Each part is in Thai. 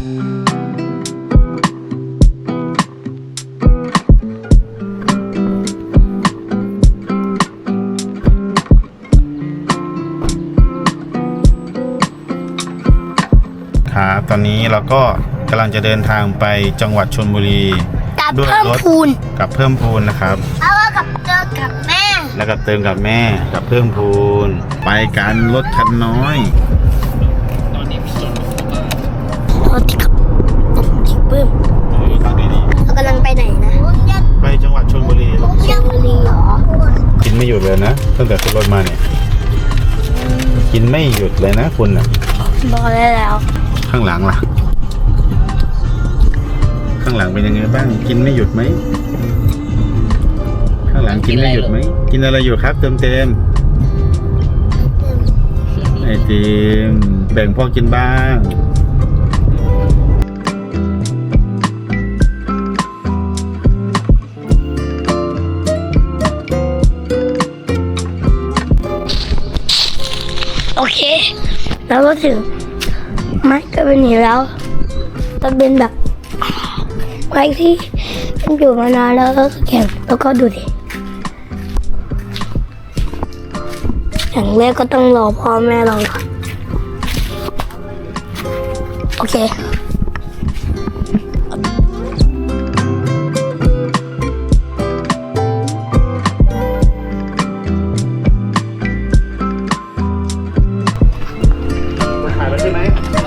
ครับตอนนี้เราก็กำลังจะเดินทางไปจังหวัดชลบุรีกับด้วยเพิ่มรถพูนกับเพิ่มพูนนะครับ แล้วก็กับเจอกับแม่ แล้วก็เติมกับแม่กับเพิ่มพูน ไปกันรถคันน้อย รถที่ขับรถที่เพิ่มเรากำลังไปไหนนะไปจังหวัดชลบุรีเชียงบุรีเหรอกินไม่หยุดเลยนะตั้งแต่ขึ้นรถมาเนี่ย กินไม่หยุดเลยนะคุณน่ะบอกได้แล้วข้างหลังล่ะ ข้างหลังเป็นยังไงบ้าง กินไม่หยุดไหมข้างหลังกินไม่หยุดไหมกินอะไรอยู่ครับเติมเต็มไอติมแบ่งพ่อกินบ้าง แล้วก็ถึงไม้ก็เป็นหินแล้วจะเป็นแบบไม้ที่มันอยู่มานานแล้วก็แข็งแล้วก็ดูดิอย่างแรกก็ต้องรอพ่อแม่เราก่อนโอเค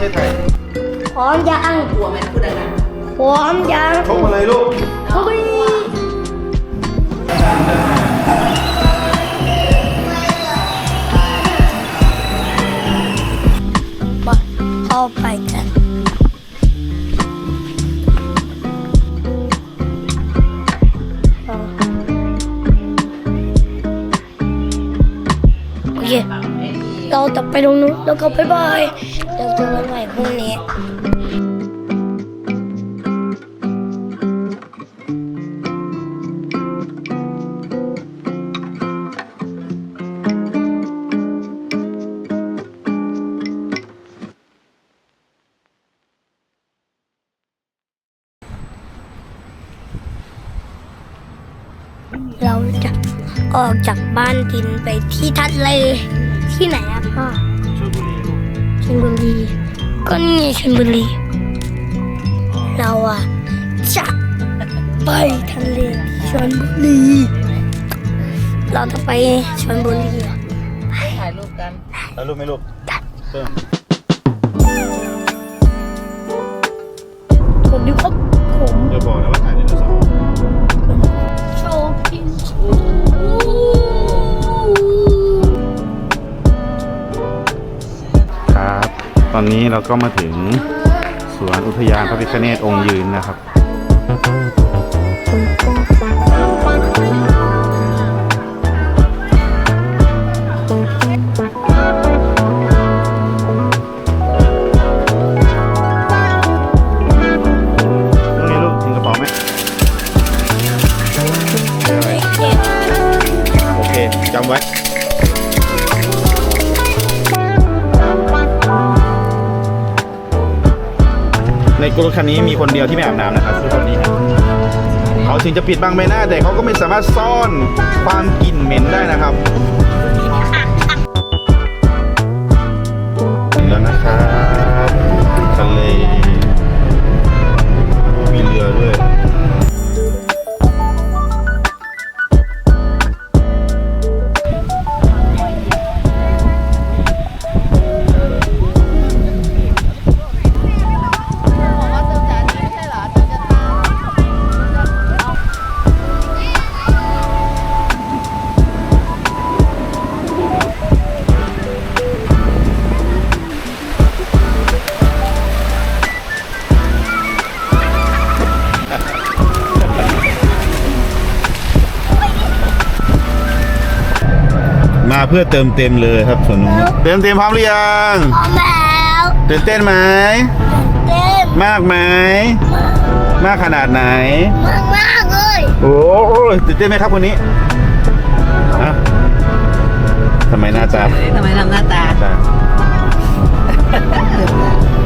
ช่ไหมไม่ใช่ถ่ายพร้อมยังหัวแม่พูดอะไรพร้อมยังชกอะไรลูกเฮ้ยมาเข้าไปกัน ไปตรงนู้นแล้วก็บ๊ายบายเดี๋ยวเจอกันใหม่พรุ่งนี้เราจะออกจากบ้านดินไปที่ทะเล ที่ไหนอะพ่อชลบุรีลูกชลบุรีก็นี่ไงชลบุรี เราอะจะไปทะเลที่ชลบุรี เราจะไปชลบุรีอะถ่ายรูปกันแล้วลูกไหมลูกเพิ่มผมดูครับผมเดี๋ยวบอกนะ อนนี้เราก็มาถึงสวนอุทยานพระพิฆเนศองค์ยืนนะครับลูกนี้ลูกถึงกระเป๋าไหมโอเคจำไว้ รถคันนี้มีคนเดียวที่ไม่อาบน้ำนะครับคือคนนี้ครับเขาถึงจะปิดบังใบหน้าแต่เขาก็ไม่สามารถซ่อนความกลิ่นเหม็นได้นะครับ เพื่อเติมเต็มเลยครับส่วนนู้นเติมเต็มพร้อมหรือยังพร้อมแล้วตื่นเต้นไหมเต้นมากไหมมากขนาดไหน มากมากๆเลยโอ้โหตื่นเต้นไหมครับวันนี้ฮะทำไมหน้าตาทำไมทำหน้าตา ตา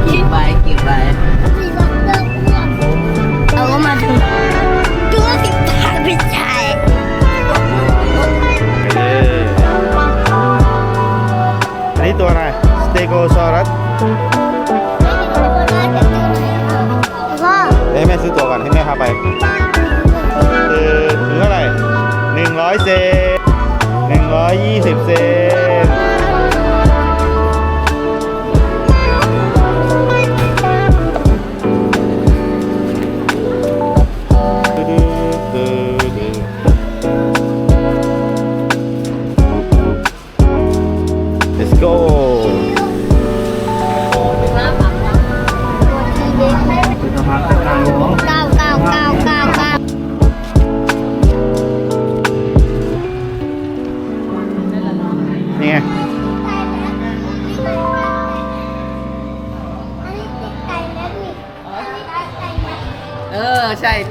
กี่ใบกี่ใบ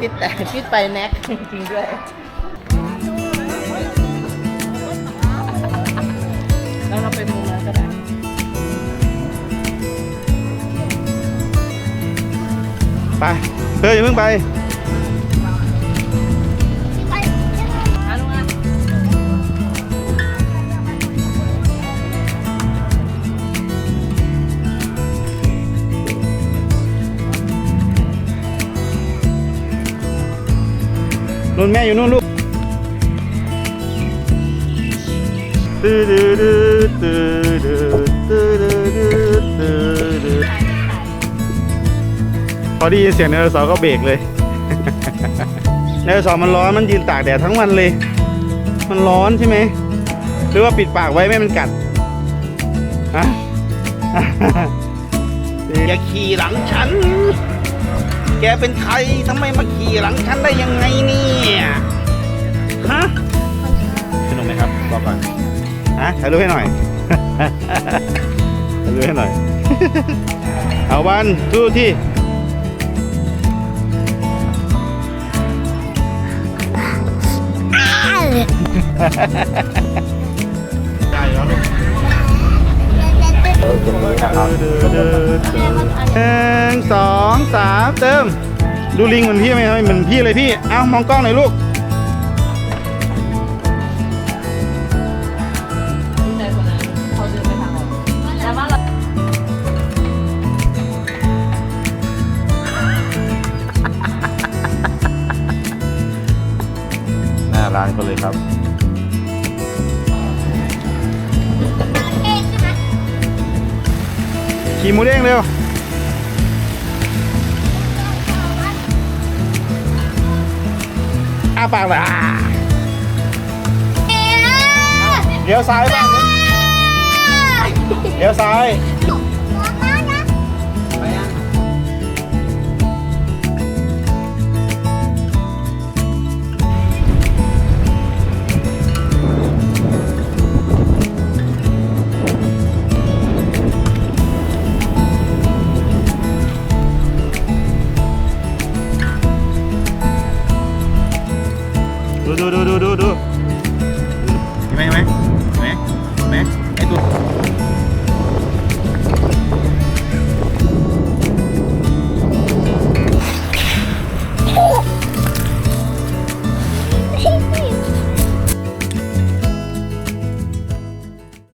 ติดแต่ติดไปแน็กจริงด้วยแล้วเราไปมุมนั้นก็ได้ไปเธออย่าเพิ่งไป นู่นแม่อยู่นู่นลูกตื้อดื้อดื้อตื้อดื้อตื้อดื้อตื้อดื้อพอได้ยินเสียงไดโนเสาร์ก็เบรกเลยไดโนเสาร์มันร้อนมันยืนตากแดดทั้งวันเลย มันร้อนใช่ไหมหรือว่าปิดปากไว้ไม่มันกัดฮะอย่าขี่หลังฉัน แกเป็นใครทำไมมาขี่หลังฉันได้ยังไงเนี่ยฮะสนุกไหมครับบอกก่อนฮะถ่ายรูปให้หน่อย ถ่ายรูปให้หน่อย เอาวันดูที่ หนึ่งสองสามเติม ดูลิงเหมือนพี่ไหมครับเหมือนพี่เลยพี่ เอ้ามองกล้องหน่อยลูกน่าราหน้าร้านเขาเลยครับ ขี่หมูเด้งเร็วอ้าปากเลยอ่าเลี้ยวซ้ายบ้างเลี้ยวซ้าย